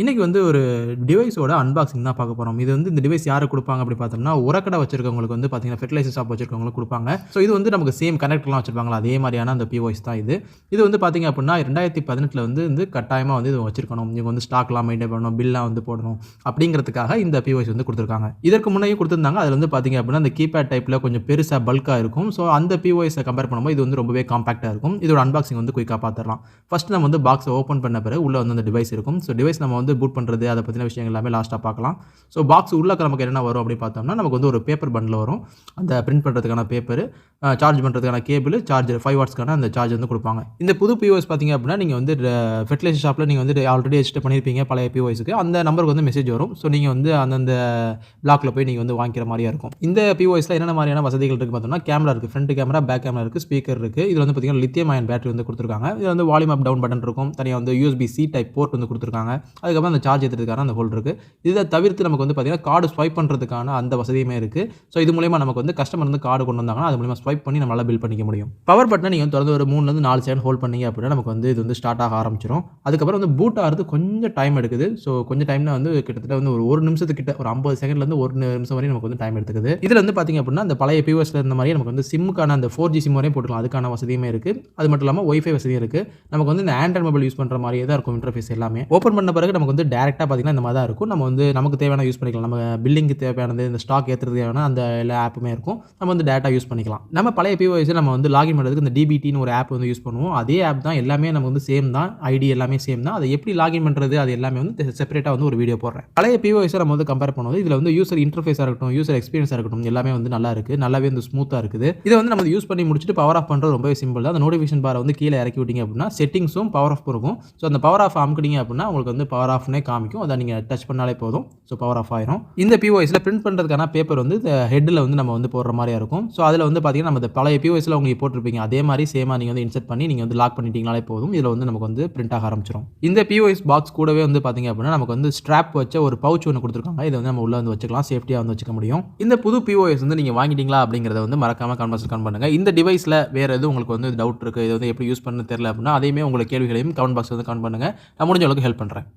இன்றைக்கி வந்து ஒரு டிவைஸோட அன்பாக்சிங் தான் பார்க்க போகிறோம் இது வந்து இந்த டிவைஸ் யாருக்கு கொடுப்பாங்க அப்படி பார்த்தோம்னா உரக்கடை வச்சிருக்கவங்களுக்கு வந்து பார்த்தீங்கன்னா ஃபெர்டிலைசர் ஷாப் வச்சிருக்கவங்களுக்கு கொடுப்பாங்க. ஸோ இது வந்து நமக்கு சேம் கனெக்ட்லாம் வச்சிருப்பாங்களா? அதே மாதிரியான அந்த பிஓஎஸ் தான் இது. இது வந்து பார்த்தீங்க அப்படின்னா ரெண்டாயிரத்தி பதினெட்டில் வந்து வந்து கட்டாயமாக வந்து இது வச்சிருக்கணும். இவங்க வந்து ஸ்டாக்லாம் மெயின்டைன் பண்ணணும் பில்லாம் வந்து போடணும் அப்படிங்கிறதுக்காக இந்த பிஓஎஸ் வந்து கொடுத்துருக்காங்க. இதற்கு முன்னாடியே கொடுத்துருந்தாங்க. அதில் வந்து பார்த்தீங்க அப்படின்னா அந்த கீபேட் டைப்பில் கொஞ்சம் பெருசாக பல்காக இருக்கும். ஸோ அந்த பிஓஎஸை கம்பேர் பண்ணும்போது இது வந்து ரொம்பவே காம்பாக்டாக இருக்கும். இதோட அன்பாக்சிங் வந்து குயிக்காக பார்த்துடலாம். ஃபஸ்ட் நம்ம வந்து பாக்ஸை ஓப்பன் பண்ண பிறகு உள்ளே வந்து அந்த டிவைஸ் இருக்கும். ஸோ டிவைஸ் நம்ம வந்து பூட் பண்ணுறது அதை பற்றின விஷயங்கள் எல்லாமே லாஸ்ட்டாக பார்க்கலாம். ஸோ பாக்ஸ் உள்ள நமக்கு என்ன வரும் அப்படின்னு பார்த்தோம்னா நமக்கு வந்து ஒரு பேப்பர் பண்டில் வரும். அந்த பிரிண்ட் பண்ணுறதுக்கான பேப்பர் சார்ஜ் பண்ணுறதுக்கான கேபிள் சார்ஜர் ஃபைவ் வாட்ஸ்க்கான அந்த சார்ஜ் வந்து கொடுப்பாங்க. இந்த புது பிஓஎஸ் பார்த்தீங்க அப்படின்னா நீங்கள் வந்து ஃபெர்டிலைசர் ஷாப்பில் நீங்கள் வந்து ஆல்ரெடி ரெஜிஸ்டர் பண்ணியிருப்பீங்க பழைய பிஓஎஸ்க்கு அந்த நம்பருக்கு வந்து மெசேஜ் வரும். ஸோ நீங்கள் வந்து அந்தந்த பிளாக்ல போய் நீங்கள் வந்து வாங்கிக்கிற மாதிரியா இருக்கும். இந்த பிஓஎஸில் என்னென்ன மாதிரியான வசதிகள் இருக்குது பார்த்தோம்னா கேமரா இருக்குது ஃப்ரண்ட் கேமரா பேக் கேமரா இருக்குது ஸ்பீக்கர் இருக்குது இதில் வந்து பார்த்தீங்கன்னா லித்தியம் அயன் பேட்டரி வந்து கொடுத்துருக்காங்க. இதில் வந்து வால்யூம் அப் டவுன் பட்டன் இருக்கும். தனியாக வந்து யூஎஸ்பி சி டைப் போர்ட் வந்து கொடுத்துருக்காங்க. அதுக்கு அதுக்கப்புறம் அந்த சார்ஜ் ஏற்றுறதுக்கான அந்த ஹோல்ட் இருக்குது இதை தவிர்த்து நமக்கு வந்து பார்த்தீங்கன்னா கார்டு ஸ்வைப் பண்ணுறதுக்கான அந்த வசதியுமே இருக்குது ஸோ இது மூலயமா நமக்கு வந்து கஸ்டமர் வந்து கார்டு கொண்டு வந்தாங்கன்னா அது மூலியமாக ஸ்வைப் பண்ணி நம்மளால் பில் பண்ணிக்க முடியும். பவர் பட்டனை நீங்கள் தொடர்ந்து ஒரு மூணுலேருந்து நாலு செகண்ட் ஹோல்ட் பண்ணீங்க அப்படின்னா நமக்கு வந்து இது வந்து ஸ்டார்ட் ஆக ஆரம்பிச்சிடும் அதுக்கப்புறம் வந்து பூட் ஆகிறது கொஞ்சம் டைம் எடுக்குது. ஸோ கொஞ்சம் டைம்னா வந்து கிட்டத்தட்ட வந்து ஒரு ஒரு நிமிஷத்துக்கிட்ட ஒரு ஐம்பது செகண்ட்லேருந்து ஒரு நிமிஷம் வரையும் நமக்கு வந்து டைம் எடுத்துக்குது. இதில் வந்து பார்த்தீங்க அப்படின்னா அந்த பழைய பிஓஎஸ்ல இருந்த மாதிரி நமக்கு வந்து சிம்முக்கான அந்த ஃபோர் ஜி சிம் வரையும் போட்டுக்கலாம். அதுக்கான வசதியுமே இருக்குது அது மட்டும் இல்லாமல் ஒய்ஃபை வசதியும் இருக்குது நமக்கு வந்து இந்த ஆண்ட்ராய்ட் மொபைல் யூஸ் பண்ணுற மாதிரியே தான் இருக்கும் இன்டர்ஃபேஸ் எல்லாமே. ஓப்பன் பண்ண பிறகு நமக்கு வந்து டேரெக்டாக பார்த்தீங்கன்னா இந்த மாதிரி தான் இருக்கும். நம்ம வந்து நமக்கு தேவையான யூஸ் பண்ணிக்கலாம். நம்ம பில்லிங்க்கு தேவையானது இந்த ஸ்டாக் ஏற்றுறது தேவையான அந்த எல்லா ஆப்புமே இருக்கும். நம்ம வந்து டேட்டா யூஸ் பண்ணிக்கலாம். நம்ம பழைய பிஓஎஸ் நம்ம வந்து லாகின் பண்ணுறதுக்கு இந்த டிபிடின்னு ஒரு ஆப் வந்து யூஸ் பண்ணுவோம். அதே ஆப் தான் எல்லாமே நமக்கு வந்து சேம் தான். ஐடி எல்லாமே சேம் தான். அதை எப்படி லாகின் பண்ணுறது அது எல்லாமே வந்து செப்பரேட்டாக வந்து ஒரு வீடியோ போடுறேன். பழைய பிஓஎஸை நம்ம வந்து கம்பேர் பண்ணுவோம் இதில் வந்து யூசர் இன்டர்ஃபேஸாக இருக்கட்டும் யூசர் எக்ஸ்பீரியன்ஸாக இருக்கட்டும் எல்லாமே வந்து நல்லா இருக்குது நல்லாவே வந்து ஸ்மூத்தாக இருக்குது. இதை வந்து நம்ம யூஸ் பண்ணி முடிச்சுட்டு பவர் ஆஃப் பண்ணுறது ரொம்பவே சிம்பிள் தான். அந்த நோட்டிஃபிகேஷன் பாரை வந்து கீழே இறக்கி விட்டீங்க அப்படின்னா செட்டிங்ஸும் பவர் ஆஃப் இருக்கும் ஸோ அந்த பவர் ஆஃப் அமுக்கிட்டீங்க அப்படின்னா உங்களுக்கு வந்து பவர் ஆஃப்னே காமிக்கும். அதை நீங்கள் டச் பண்ணாலே போதும். ஸோ பவர் ஆஃப் ஆயிரும். இந்த பிஓஎஸில் பிரிண்ட் பண்ணுறதுக்கான பேப்பர் வந்து ஹெட்டில் வந்து நம்ம வந்து போடுற மாதிரியா இருக்கும். ஸோ அதில் வந்து பார்த்தீங்கன்னா நம்ம பழைய பிஓஎஸில் உங்களுக்கு போட்டிருப்பீங்க. அதே மாதிரி சேமாக நீங்கள் வந்து இன்செர்ட் பண்ணி நீங்கள் வந்து லாக் பண்ணிட்டீங்கனாலே போதும். இதில் வந்து நமக்கு வந்து பிரிண்ட் ஆக ஆரம்பிச்சிடும் இந்த பிஓஎஸ் பாக்ஸ் கூடவே வந்து பார்த்தீங்க அப்படின்னா நமக்கு வந்து ஸ்ட்ராப் வச்ச ஒரு பவுச் ஒன்று கொடுத்துருக்காங்க. இதை வந்து நம்ம உள்ளே வந்து வச்சுக்கலாம். சேஃப்டியாக வந்து வச்சுக்க முடியும். இந்த புது பிஓஎஸ் வந்து நீங்கள் வாங்கிட்டீங்களா அப்படிங்கிறத வந்து மறக்காமல் கமெண்ட்ஸ் கமெண்ட் பண்ணுங்க. இந்த டிவைஸில் வேறு எதுவும் உங்களுக்கு வந்து டவுட் இருக்குது இது வந்து எப்படி யூஸ் பண்ண தெரியல அப்படின்னா அதையுமே உங்களுக்கு கேள்விகளையும் கமெண்ட் பாக்ஸ் வந்து கமெண்ட் பண்ணுங்கள் நான் முடிஞ்ச அளவுக்கு ஹெல்ப் பண்ணுறேன்